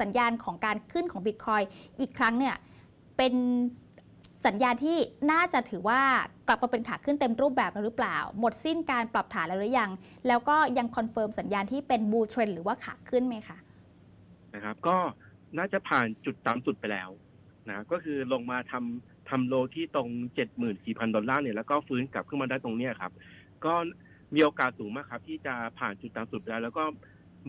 สัญญาณของการขึ้นของบิตคอยอีกครั้งเนี่ยเป็นสัญญาณที่น่าจะถือว่ากลับมาเป็นขาขึ้นเต็มรูปแบบแล้วหรือเปล่า หมดสิ้นการปรับฐานแล้วหรือยัง แล้วก็ยังคอนเฟิร์มสัญญาณที่เป็นบูเทรนหรือว่าขาขึ้นไหมคะนะครับ ก็น่าจะผ่านจุดต่ำสุดไปแล้วนะก็คือลงมาทำทำโลที่ตรง74,000ดอลลาร์เนี่ยแล้วก็ฟื้นกลับขึ้นมาได้ตรงเนี้ยครับ ก็มีโอกาสสูงมากครับ ที่จะผ่านจุดต่ำสุดไปแล้ว แล้วก็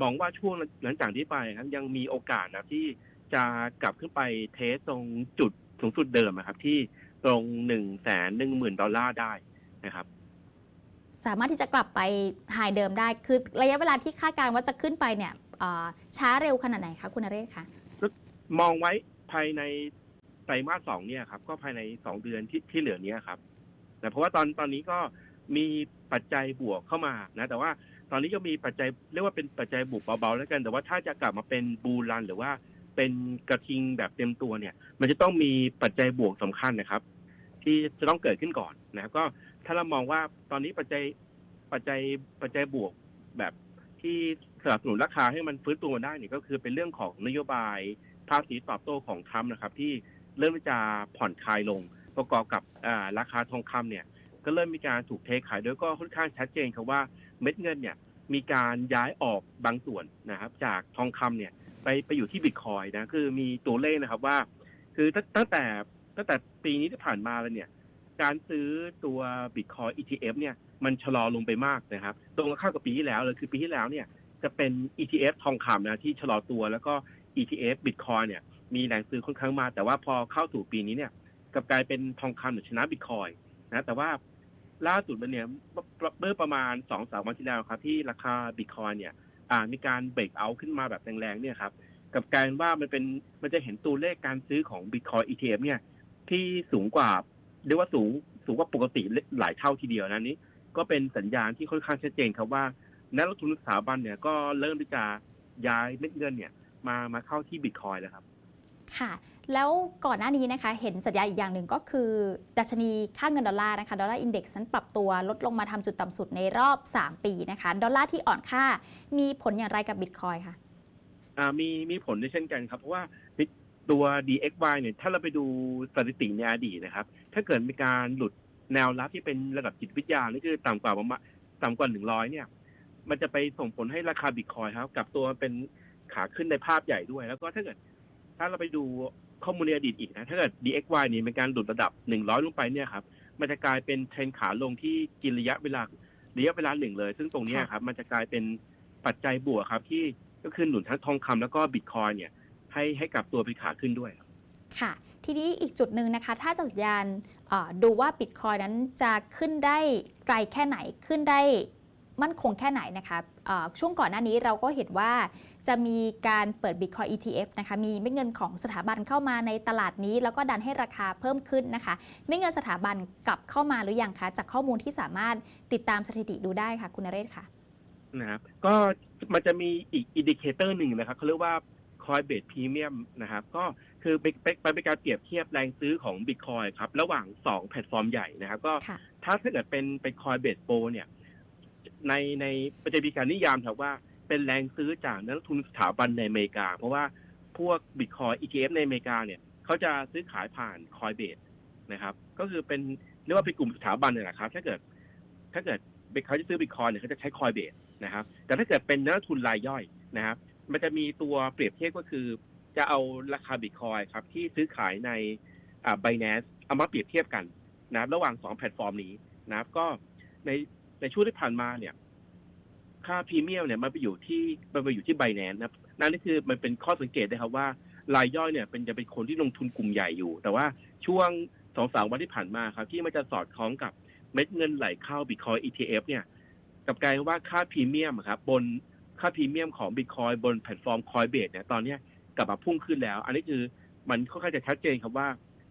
มองว่าช่วงหลังจากที่ไปครับ ยังมีโอกาสนะที่จะกลับขึ้นไปเทสตรงจุดสูงสุดเดิมอะครับ ที่ตรงหนึ่งแสนหนึ่งหมื่นดอลลาร์ได้นะครับ สามารถที่จะกลับไปไฮเดิมได้คือระยะเวลาที่คาดการณ์ว่าจะขึ้นไปเนี่ยเอ่อช้าเร็วขนาดไหนคะคุณนเรศคะมองไว้ภายในไตรมาสสองเนี่ยครับ ก็ภายในสองเดือนที่ที่เหลือเนี้ยครับ แต่เพราะว่าตอนตอนนี้ก็ มีปัจจัยบวกเข้ามานะ แต่ว่าตอนนี้ก็มีปัจจัยเรียกว่าเป็นปัจจัยบวกเบาๆแล้วกัน แต่ว่าถ้าจะกลับมาเป็นบูรันหรือว่าเป็นกระทิงแบบเต็มตัวเนี่ย มันจะต้องมีปัจจัยบวกสำคัญนะครับ ที่จะต้องเกิดขึ้นก่อนนะครับก็ถ้าเรามองว่าตอนนี้ปัจจัยปัจจัยปัจจัยบวกแบบที่สนับสนุนราคาให้มันฟื้นตัวได้เนี่ยก็คือเป็นเรื่องของนโยบายภาษีตอบโต้ของทรัมป์นะครับ ที่เริ่มจะผ่อนคลายลงประกอบกับราคาทองคำเนี่ย ก็เริ่มมีการถูกเทขายโดยก็ค่อนข้างชัดเจนครับว่าเม็ดเงินเนี่ยมีการย้ายออกบางส่วนนะครับ จากทองคำเนี่ยไปไปอยู่ที่บิตคอยนะคือมีตัวเลขนะครับว่า คือตั้งตั้งแต่ตั้งแต่ปีนี้ที่ผ่านมาแล้วเนี่ย การซื้อตัวบิตคอย ETF เนี่ยมันชะลอลงไปมากนะครับ ตรงกับข้ากับปีที่แล้วเลยคือปีที่แล้วเนี่ยจะเป็น ETF ทองคำนะที่ชะลอตัวแล้วก็ ETF บิตคอยเนี่ยมีแรงซื้อค่อนข้างมา แต่ว่าพอเข้าสู่ปีนี้เนี่ยกลับกลายเป็นทองคำเนี่ยชนะบิตคอย นะแต่ว่าล่าสุดมันเนี่ยเมื่อประมาณสองสามวันที่แล้วครับ ที่ราคาบิตคอยเนี่ยอ่ามีการเบรกเอาขึ้นมาแบบแรงๆเนี่ยครับกับกายเป็นว่ามันเป็นมันจะเห็นตัวเลขการซื้อของบิตคอย ETF เนี่ย ที่สูงกว่าเรียกว่าสูงสูงกว่าปกติหลายเท่าทีเดียวนะนี้ ก็เป็นสัญญาณที่ค่อนข้างชัดเจนครับว่านักลงทุนสถาบันเนี่ยก็เริ่มที่จะย้ายเม็ดเงินเนี่ย มามาเข้าที่บิตคอยแล้วครับ ค่ะ แล้วก่อนหน้านี้นะคะ เห็นสัญญาอีกอย่างหนึ่งก็คือ ดัชนีค่าเงินดอลลาร์นะคะ ดอลลาร์อินเด็กซ์นั้นปรับตัวลดลงมาทำจุดต่ำสุดในรอบ 3 ปีนะคะ ดอลลาร์ที่อ่อนค่ามีผลอย่างไรกับบิตคอยค่ะมีมีผลด้วยเช่นกันครับ เพราะว่าตัว DXY เนี่ย ถ้าเราไปดูสถิติในอดีตนะครับ ถ้าเกิดมีการหลุดแนวรับที่เป็นระดับจิตวิทยานี่คือต่ำกว่าประมาณต่ำกว่าหนึ่งร้อยเนี่ย มันจะไปส่งผลให้ราคาบิตคอยครับ กับตัวเป็นขาขึ้นในภาพใหญ่ด้วย แล้วก็ถ้าเกิด ถ้าเราไปดู ข้อมูลในอดีตอีกนะ ถ้าเกิด DXY นี่เป็นการหลุดระดับหนึ่งร้อยลงไปเนี่ยครับ มันจะกลายเป็นเทรนขาลงที่กินระยะเวลาระยะเวลาหนึ่งเลย ซึ่งตรงเนี้ยครับ มันจะกลายเป็นปัจจัยบวกครับที่ก็คือหนุนทั้งทองคำแล้วก็บิตคอยเนี่ยให้ให้กลับตัวเป็นขาขึ้นด้วยครับค่ะ ทีนี้อีกจุดหนึ่งนะคะ ถ้าสัญญาณเอ่อดูว่าบิตคอยนั้นจะขึ้นได้ไกลแค่ไหนขึ้นได้มั่นคงแค่ไหนนะคะเอ่อ ช่วงก่อนหน้านี้เราก็เห็นว่าจะมีการเปิด Bitcoin ETF นะคะมีเม็ดเงินของสถาบันเข้ามาในตลาดนี้ แล้วก็ดันให้ราคาเพิ่มขึ้นนะคะเม็ดเงินสถาบันกลับเข้ามาหรือยังคะ จากข้อมูลที่สามารถติดตามสถิติดูได้ค่ะ คุณนเรศค่ะนะครับก็มันจะมีอีกอินดิเคเตอร์หนึ่งนะครับเขาเรียกว่า Coinbase Premium นะครับก็คือเป็นเป็นเป็นการเปรียบเทียบแรงซื้อของ Bitcoin ครับระหว่าง 2 แพลตฟอร์มใหญ่นะครับ ก็ค่ะถ้าถ้าเกิดเป็นเป็น Coinbase Pro เนี่ย ในในมันจะมีการนิยามครับว่าเป็นแรงซื้อจากนักทุนสถาบันในอเมริกา เพราะว่าพวก Bitcoin ETF ในอเมริกาเนี่ยเขาจะซื้อขายผ่าน Coinbase นะครับ ก็คือเป็นเรียกว่าเป็นกลุ่มสถาบันเนี่ยแหละครับ ถ้าเกิด ถ้าเกิดเขาจะซื้อ Bitcoin เนี่ยเขาจะใช้ Coinbase นะครับ แต่ถ้าเกิดเป็นนักทุนรายย่อยนะครับ มันจะมีตัวเปรียบเทียบก็คือ จะเอาราคา Bitcoin ครับที่ซื้อขายในอ่า Binance เอามาเปรียบเทียบกันนะครับ ระหว่างสองแพลตฟอร์มนี้นะครับ ก็ใน ในช่วงที่ผ่านมาเนี่ยค่าพรีเมียมเนี่ยมันไปอยู่ที่มันไปอยู่ที่ไบแนนนะครับนั่นก็คือมันเป็นข้อสังเกตนะครับว่ารายย่อยเนี่ยเป็นจะเป็นคนที่ลงทุนกลุ่มใหญ่อยู่ แต่ว่าช่วงสองสามวันที่ผ่านมาครับ ที่มันจะสอดคล้องกับเม็ดเงินไหลเข้าบิตคอย ETF เนี่ยกับกลายว่าค่าพรีเมียมครับบนค่าพรีเมียมของบิตคอยบนแพลตฟอร์มคอยเบสเนี่ยตอนนี้กลับมาพุ่งขึ้นแล้ว อันนี้คือมันค่อนข้างจะชัดเจนครับว่า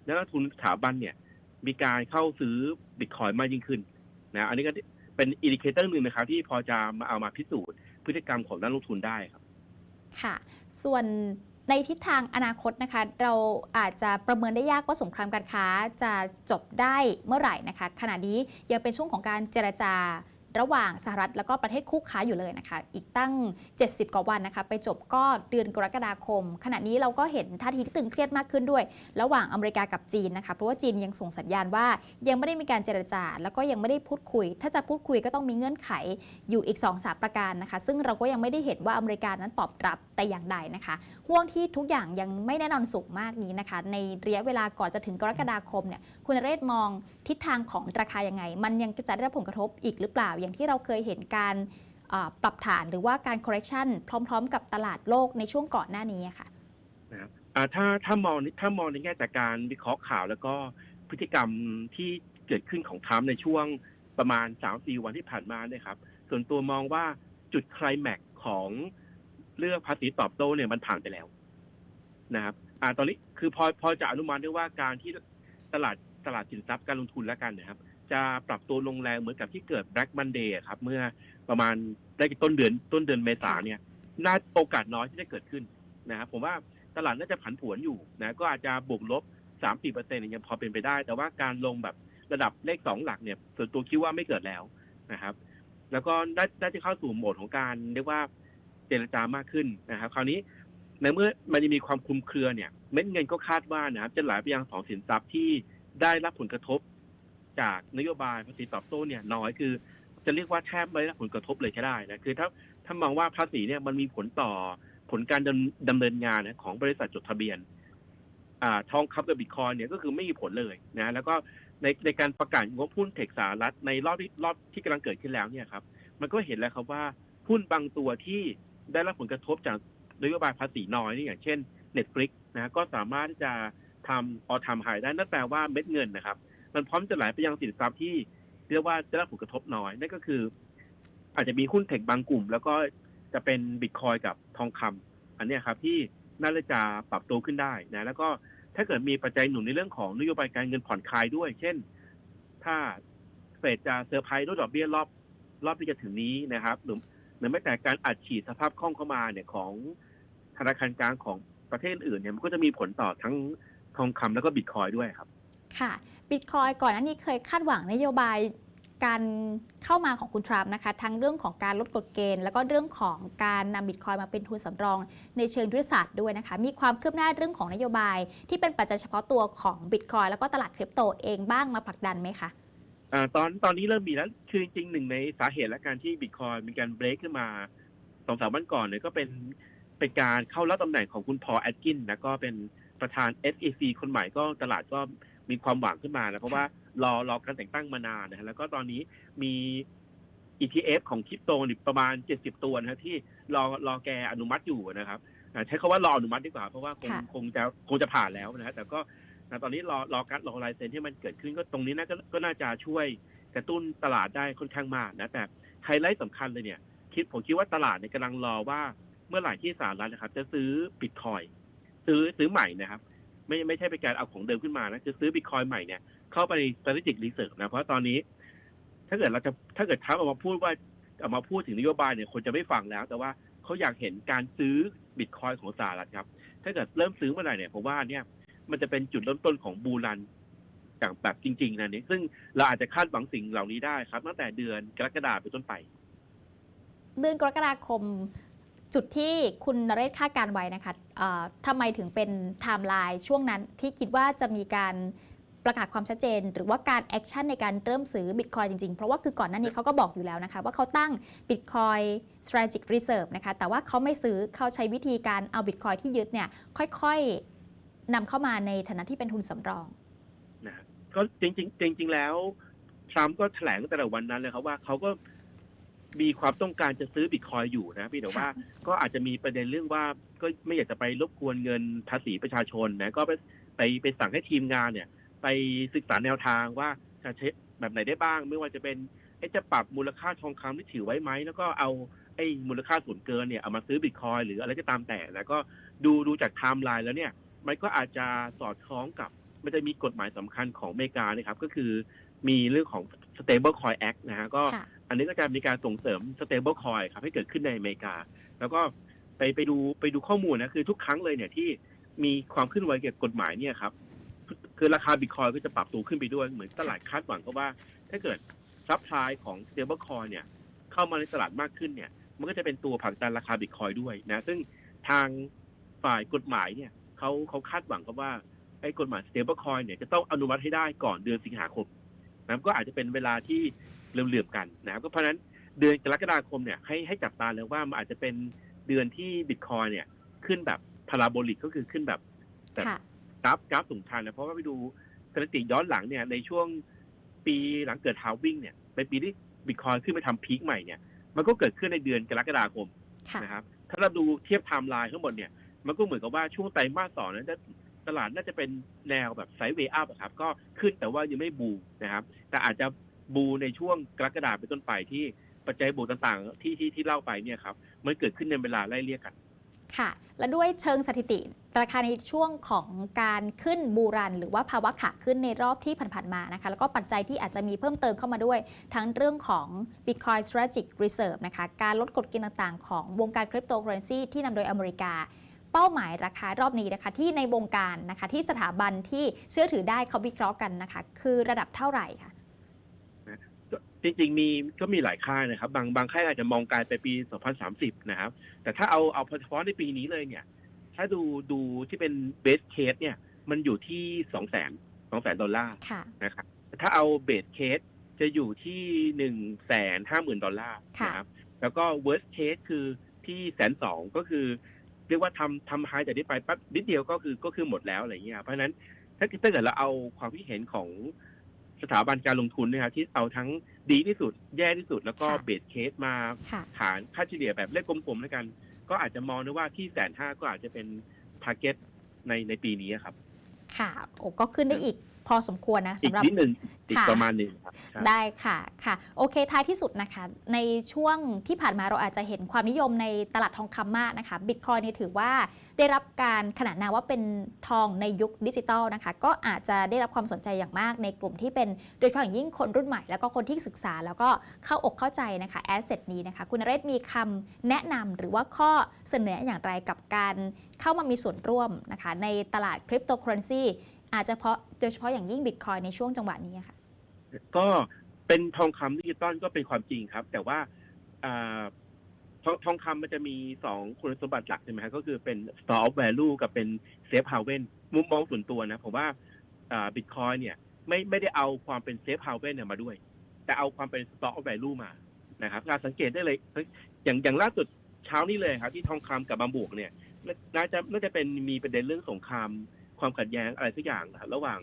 นักลงทุนสถาบันเนี่ย มีการเข้าซื้อบิตคอยมากยิ่งขึ้นนะอันนี้ก็ เป็นอินดิเคเตอร์หนึ่งนะครับที่พอจะมาเอามาพิสูจน์พฤติกรรมของนักลงทุนได้ครับ ค่ะ ส่วนในทิศทางอนาคตนะคะ เราอาจจะประเมินได้ยากว่าสงครามการค้าจะจบได้เมื่อไหร่นะคะ ขณะนี้ยังเป็นช่วงของการเจรจา ระหว่างสหรัฐแล้วก็ประเทศคู่ค้าอยู่เลยนะคะ อีกตั้ง 70 กว่าวันนะคะ ไปจบก็เดือนกรกฎาคม ขณะนี้เราก็เห็นท่าทีที่ตึงเครียดมากขึ้นด้วย ระหว่างอเมริกากับจีนนะคะ เพราะว่าจีนยังส่งสัญญาณว่ายังไม่ได้มีการเจรจา แล้วก็ยังไม่ได้พูดคุย ถ้าจะพูดคุยก็ต้องมีเงื่อนไขอยู่อีก2อสาประการนะคะ ซึ่งเราก็ยังไม่ได้เห็นว่าอเมริกานั้นตอบรับแต่อย่างใดนะคะห่วงที่ทุกอย่างยังไม่แน่นอนสูงมากนี้นะคะ ในระยะเวลาก่อนจะถึงกรกฎาคมเนี่ยคุณเรศมองทิศทางของราคายังไง มันยังจะได้รับผลกระทบอีกหรือเปล่าอย่างที่เราเคยเห็นการปรับฐานหรือว่าการ correction พร้อม ๆ กับตลาดโลกในช่วงก่อนหน้านี้ค่ะนะครับถ้าถ้ามองถ้ามองในแง่จากการวิเคราะห์ข่าว แล้วก็พฤติกรรมที่เกิดขึ้นของทรัมป์ในช่วงประมาณสามสี่วันที่ผ่านมาเนี่ยครับ ส่วนตัวมองว่าจุดคลแม็กของเรื่องภาษีตอบโต้เนี่ยมันผ่านไปแล้วนะครับอ่าตอนนี้คือพอพอจะอนุมานได้ว่าการที่ตลาดตลาดสินทรัพย์การลงทุนแล้วกันนะครับ จะปรับตัวลงแรงเหมือนกับที่เกิด Black Monday ครับ เมื่อประมาณได้ต้นเดือนต้นเดือนเมษาเนี่ยน่าโอกาสน้อยที่จะเกิดขึ้นนะครับผมว่าตลาดน่าจะผันผวนอยู่นะก็อาจจะบวกลบสามสี่เปอร์เซ็นต์ยังพอเป็นไปได้ แต่ว่าการลงแบบระดับเลขสองหลักเนี่ยส่วนตัวคิดว่าไม่เกิดแล้วนะครับ แล้วก็ได้ได้จะเข้าสู่โหมดของการเรียกว่าเจรจามากขึ้นนะครับ คราวนี้ในเมื่อมันจะมีความคลุมเครือเนี่ย เม็ดเงินก็คาดว่านะครับจะไหลไปยังสองสินทรัพย์ที่ได้รับผลกระทบ จากนโยบายภาษีตอบโต้เนี่ยน้อยคือ จะเรียกว่าแทบไม่ได้รับผลกระทบเลยก็ได้นะคือถ้าถ้ามองว่าภาษีเนี่ยมันมีผลต่อผลการดำดำเนินงานของบริษัทจดทะเบียนอ่าทองคำกับบิตคอยเนี่ยก็คือไม่มีผลเลยนะแล้วก็ในในการประกาศงบหุ้นเทคสหรัฐในรอบที่รอบที่กำลังเกิดขึ้นแล้วเนี่ยครับ มันก็เห็นแล้วครับว่าหุ้นบางตัวที่ได้รับผลกระทบจากนโยบายภาษีน้อยนี่อย่างเช่น Netflix นะก็สามารถที่จะทำออทำหายได้นั่นแปลว่าเม็ดเงินนะครับ มันพร้อมจะไหลไปยังสินทรัพย์ที่เรียกว่าได้รับผลกระทบน้อยนั่นก็คือ อาจจะมีหุ้นเทคบางกลุ่ม แล้วก็จะเป็นบิตคอยกับทองคำอันนี้ครับที่น่าจะปรับตัวขึ้นได้นะแล้วก็ถ้าเกิดมีปัจจัยหนุนในเรื่องของนโยบายการเงินผ่อนคลายด้วย เช่น ถ้าเฟดจะเซอร์ไพรส์ลดดอกเบี้ยรอบรอบที่จะถึงนี้นะครับ หรือหรือแม้แต่การอัดฉีดสภาพคล่องเข้ามาเนี่ยของธนาคารกลางของประเทศอื่นเนี่ยมันก็จะมีผลต่อทั้งทองคำแล้วก็บิตคอยด้วยครับ ค่ะ บิตคอยก่อนหน้านี้เคยคาดหวังนโยบายการเข้ามาของคุณทรัมป์นะคะทั้งเรื่องของการลดกฎเกณฑ์ แล้วก็เรื่องของการนำบิตคอยมาเป็นทุนสำรอง ในเชิงยุทธศาสตร์ด้วยนะคะมีความคืบหน้าเรื่องของนโยบาย ที่เป็นปัจจัยเฉพาะตัวของบิตคอยแล้วก็ตลาดคริปโตเองบ้างมาผลักดันไหมคะอตอนตอนนี้เริ่มมีแล้วคือจริงๆหนึ่งในสาเหตุและการที่บิตคอยมีการเบรกขึ้นมาสองสามวันก่อนเนี่ยก็เป็นเป็นการเข้ารับตำแหน่งของคุณพอแอดกินนะก็เป็นประธาน SEC คนใหม่ก็ตลาดก็ มีความหวังขึ้นมานะเพราะว่ารอรอการแต่งตั้งมานานนะฮะแล้วก็ตอนนี้มี ETF ของคริปโตนี่ประมาณ 70 ตัวนะฮะที่รอรอแกอนุมัติอยู่นะครับอ่าใช้คาว่ารออนุมัติดีกว่า เพราะว่าคงค่ะคงจะคงจะผ่านแล้วนะฮะแต่ก็นะตอนนี้รอรอการรอลายเซ็นที่มันเกิดขึ้นก็ตรงนี้น่าก็ก็น่าจะช่วยกระตุ้นตลาดได้ค่อนข้างมากนะแต่ไฮไลท์สำคัญเลยเนี่ยคิดผมคิดว่าตลาดเนี่ยกำลังรอว่าเมื่อไหร่ที่สหรัฐนะครับ จะซื้อบิตคอยซื้อซื้อใหม่นะครับ ไม่ไม่ใช่เป็นการเอาของเดิมขึ้นมานะคือซื้อบิตคอยใหม่เนี่ยเข้าไปใน strategic research นะ เพราะตอนนี้ ถ้าเกิดเราจะถ้าเกิดทัพออกมาพูดว่าออกมาพูดถึงนโยบายเนี่ยคนจะไม่ฟังแล้ว แต่ว่าเขาอยากเห็นการซื้อบิตคอยของสหรัฐครับ ถ้าเกิดเริ่มซื้อเมื่อไหร่เนี่ยผมว่าเนี่ยมันจะเป็นจุดเริ่มต้นของบูรันอย่างแบบจริง ๆนะนี่ซึ่งเราอาจจะคาดหวังสิ่งเหล่านี้ได้ครับ ตั้งแต่เดือนกรกฎาคมเป็นต้นไป เดือนกรกฎาคม จุดที่คุณนเรศคาดการไว้นะคะทำไมถึงเป็นไทม์ไลน์ช่วงนั้นที่คิดว่าจะมีการประกาศความชัดเจน หรือว่าการแอคชั่นในการเริ่มซื้อบิตคอยจริง ๆ เพราะว่าคือก่อนหน้านี้เขาก็บอกอยู่แล้วนะคะ ว่าเขาตั้ง Bitcoin Strategic Reserve นะคะ แต่ว่าเขาไม่ซื้อเขาใช้วิธีการเอาบิตคอยที่ยึดเนี่ย ค่อยๆนำเข้ามาในฐานะที่เป็นทุนสำรองนะฮะก็จริงๆจริง ๆ แล้วทรัมป์ก็แถลงตั้งแต่วันนั้นเลยครับว่าเขาก็ มีความต้องการจะซื้อบิตคอยอยู่นะพี่แต่ว่าก็อาจจะมีประเด็นเรื่องว่าก็ไม่อยากจะไปรบกวนเงินภาษีประชาชนนะก็ไปไปไปสั่งให้ทีมงานเนี่ย ไปศึกษาแนวทางว่าจะใช้แบบไหนได้บ้าง ไม่ว่าจะเป็นเอ๊ะจะปรับมูลค่าทองคำที่ถือไว้ไหมแล้วก็เอาไอ้มูลค่าส่วนเกินเนี่ยเอามาซื้อบิตคอยหรืออะไรก็ตามแต่แล้วก็ดูดูจากไทม์ไลน์แล้วเนี่ย มันก็อาจจะสอดคล้องกับมันจะมีกฎหมายสำคัญของอเมริกานะครับ ก็คือมีเรื่องของ stable coin act นะฮะก็ค่ะ อันนี้ก็จะมีการส่งเสริม stable coin ครับให้เกิดขึ้นในอเมริกา แล้วก็ไปไปดูไปดูข้อมูลนะคือทุกครั้งเลยเนี่ยที่มีความเคลื่อนไหวเกี่ยวกับกฎหมายเนี่ยครับคือราคาบิตคอยก็จะปรับตัวขึ้นไปด้วยเหมือนตลาดคาดหวังก็ว่า ถ้าเกิดซัพพลายของ stablecoin เนี่ยเข้ามาในตลาดมากขึ้นเนี่ยมันก็จะเป็นตัวผลักดันราคาบิตคอยด้วยนะซึ่งทางฝ่ายกฎหมายเนี่ยเขาเขาคาดหวังกับว่าไอ้กฎหมาย stablecoin เนี่ยจะต้องอนุมัติให้ได้ก่อนเดือนสิงหาคมนะก็อาจจะเป็นเวลาที่ เหลื่อมๆกันนะครับก็เพราะฉะนั้นเดือนกรกฎาคมเนี่ยให้ให้จับตาเลยว่ามันอาจจะเป็นเดือนที่บิตคอยเนี่ยขึ้นแบบพาราโบลิกก็คือขึ้นแบบแบบค่ะกราฟกราฟสูงชันนะเพราะว่าไปดูสถิติย้อนหลังเนี่ยในช่วงปีหลังเกิดฮาววิ่งเนี่ยเป็นปีที่บิตคอยขึ้นไปทำพีคใหม่เนี่ยมันก็เกิดขึ้นในเดือนกรกฎาคมค่ะนะครับ ถ้าเราดูเทียบไทม์ไลน์ทั้งหมดเนี่ยมันก็เหมือนกับว่าช่วงไตรมาสสองนั้นจะตลาดน่าจะเป็นแนวแบบไซด์เวย์อัพอะครับ ก็ขึ้นแต่ว่ายังไม่บูนะครับ แต่อาจจะ บูในช่วงกรกฎาเป็นต้นไปที่ปัจจัยบวกต่างๆ ที่ที่ที่เล่าไปเนี่ยครับมันเกิดขึ้นในเวลาไล่เรียกกัน ค่ะ และด้วยเชิงสถิติ ราคาในช่วงของการขึ้นบูรัน หรือว่าภาวะขาขึ้นในรอบที่ผ่านๆมานะคะ แล้วก็ปัจจัยที่อาจจะมีเพิ่มเติมเข้ามาด้วย ทั้งเรื่องของ Bitcoin Strategic Reserve นะคะ การลดกฎเกณฑ์ต่างๆ ของวงการคริปโตเคอเรนซีที่นำโดยอเมริกาเป้าหมายราคารอบนี้นะคะที่ในวงการนะคะที่สถาบันที่เชื่อถือได้เขาวิเคราะห์กันนะคะ คือระดับเท่าไหร่คะ จริงๆมีก็มีหลายค่ายนะครับ บางบางค่ายอาจจะมองไกลไปปี 2030 นะครับ แต่ถ้าเอาเอาเฉพาะในปีนี้เลยเนี่ย ถ้าดูดูที่เป็นเบสเคสเนี่ย มันอยู่ที่2 0 0 0 0 0 2 0 0 0 0ดอลลาร์ค่ะนะครับแต่ถ้าเอาเบสเคสจะอยู่ที่1นึ่งแสนห้าหมื่นดอลลาร์ค่ะนะครับ แล้วก็ worst case คือที่แสนสองก็คือ เรียกว่าทำทำไฮจากนี้ไปปั๊บนิดเดียวก็คือก็คือหมดแล้วอะไรเงี้ย เพราะฉะนั้นถ้าถ้าเกิดเราเอาความคิดเห็นของสถาบันการลงทุนเนะครับที่เอาทั้ง ดีที่สุด แย่ที่สุดแล้วก็ค่ะ เบสเคสมาค่ะฐานค่าเฉลี่ยแบบเลขกลมๆแล้วกัน ก็อาจจะมองได้ว่าที่แสนห้าก็อาจจะเป็นทาร์เก็ตในในปีนี้ครับ ค่ะโอ้ก็ขึ้นได้อีก พอสมควรนะอีกสำหรับ นิดหนึ่งอีกค่ะ ประมาณหนึ่งครับใช่ ได้ค่ะค่ะ โอเคท้ายที่สุดนะคะ ในช่วงที่ผ่านมาเราอาจจะเห็นความนิยมในตลาดทองคำมากนะคะบิตคอยนี่ถือว่าได้รับการขนานนามว่าเป็นทองในยุคดิจิตอลนะคะ ก็อาจจะได้รับความสนใจอย่างมากในกลุ่มที่เป็นโดยเฉพาะอย่างยิ่งคนรุ่นใหม่ แล้วก็คนที่ศึกษาแล้วก็เข้าอกเข้าใจนะคะแอสเซทนี้นะคะ คุณนเรศมีคำแนะนำหรือว่าข้อเสนออย่างไรกับการเข้ามามีส่วนร่วมนะคะ ในตลาดคริปโตเคอเรนซี อาจจะเพราะโดยเฉพาะอย่างยิ่งบิตคอยในช่วงจังหวะนี้ค่ะ ก็เป็นทองคำดิจิตอลก็เป็นความจริงครับ แต่ว่าอทองทองคำมันจะมีสองคุณสมบัติหลักใช่ไหมครับก็คือเป็น store of value กับเป็น safe haven มุมมองส่วนตัวนะผมว่าบิตคอยเนี่ยไม่ไม่ได้เอาความเป็น safe haven เนี่ยมาด้วย แต่เอาความเป็น store of value มานะครับการสังเกตได้เลย อย่างอย่างล่าสุดเช้านี้เลยครับ ที่ทองคำกับบางบวกเนี่ยน่าจะน่าจะเป็นมีประเด็นเรื่องสงคราม ความขัดแย้งอะไรสักอย่างนะครับระหว่าง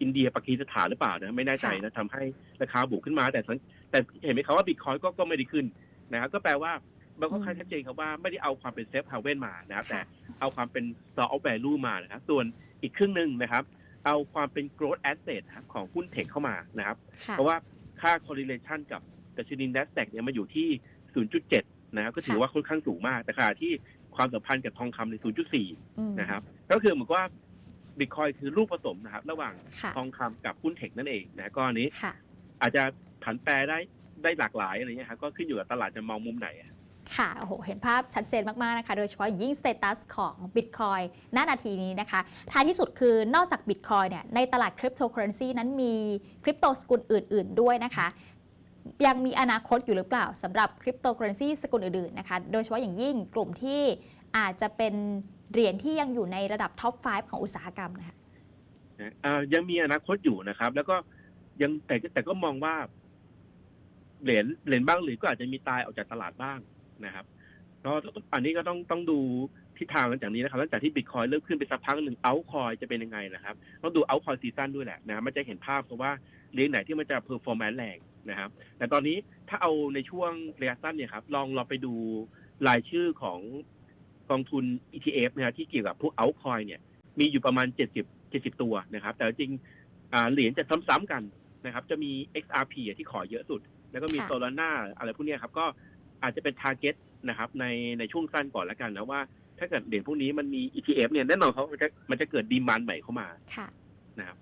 อินเดียปากีสถานหรือเปล่านะไม่แน่ใจนะทำให้ราคาบวกขึ้นมา แต่สังแต่เห็นไหมครับว่าบิตคอยก็ก็ไม่ได้ขึ้นนะครับก็แปลว่ามันก็ค่อนข้างชัดเจนครับว่าไม่ได้เอาความเป็นเซฟฮาเวนมานะครับแต่เอาความเป็น store of value มานะครับส่วนอีกครึ่งหนึ่งนะครับ เอาความเป็น growth asset นะครับของหุ้นเทคเข้ามานะครับค่ะเพราะว่าค่า correlation กับดัชนี NASDAQ เนี่ยมาอยู่ที่ 0.7 นะครับก็ถือว่าค่อนข้างสูงมาก แต่ขณะที่ความสัมพันธ์กับทองคำใน 0.4อืมนะครับ ก็คือเหมือนกับว่า บิตคอยคือลูกผสมนะครับ ระหว่างค่ะทองคำกับหุ้นเทคนั่นเองนะก็อันนี้ค่ะอาจจะผันแปรได้ได้หลากหลายอะไรเงี้ยครับก็ขึ้นอยู่กับตลาดจะมองมุมไหนอะค่ะ โอ้โห เห็นภาพชัดเจนมาก ๆ นะคะ โดยเฉพาะยิ่งสเตตัสของ Bitcoin ณนาทีนี้นะคะ ท้ายที่สุดคือนอกจาก Bitcoin เนี่ย ในตลาดคริปโตเคอเรนซีนั้นมีคริปโตสกุลอื่น ๆ ด้วยนะคะ ยังมีอนาคตอยู่หรือเปล่าสำหรับคริปโตเคอเรนซีสกุลอื่น ๆ นะคะ โดยเฉพาะอย่างยิ่งกลุ่มที่อาจจะเป็น เหรียญที่ยังอยู่ในระดับท็อป 5 ของอุตสาหกรรมนะคะยังมีอนาคตอยู่นะครับ แล้วก็ยังแต่แต่ก็มองว่า เหรียญเหรียญบ้างหรือก็อาจจะมีตายออกจากตลาดบ้างนะครับก็อันนี้ก็ต้องต้องดูทิศทางหลังจากนี้นะครับหลังจากที่บิตคอยเริ่มขึ้นไปสักพักหนึ่งเอาคอยจะเป็นยังไงนะครับต้องดูเอาคอยซีซันด้วยแหละนะครับมันจะเห็นภาพเพราะว่าเหรียญไหนที่มันจะเพอร์ฟอร์แมนซ์แรงนะครับ แต่ตอนนี้ถ้าเอาในช่วงระยะสั้นเนี่ยครับลองเราไปดูรายชื่อของ กองทุน ETF นะครับที่เกี่ยวกับพวกเอาคอยเนี่ยมีอยู่ประมาณ 70 70 ตัวนะครับ แต่จริงอ่าเหรียญจะซ้ำๆกันนะครับ จะมี XRP อะที่ขอเยอะสุด แล้วก็มีค่ะ Solana อะไรพวกเนี้ยครับ ก็อาจจะเป็น target นะครับ ในในช่วงสั้นก่อนแล้วกันนะว่า ถ้าเกิดเหรียญพวกนี้มันมี ETF เนี่ยแน่นอนเขามันจะมันจะเกิดดีมานใหม่เข้ามาค่ะนะครับ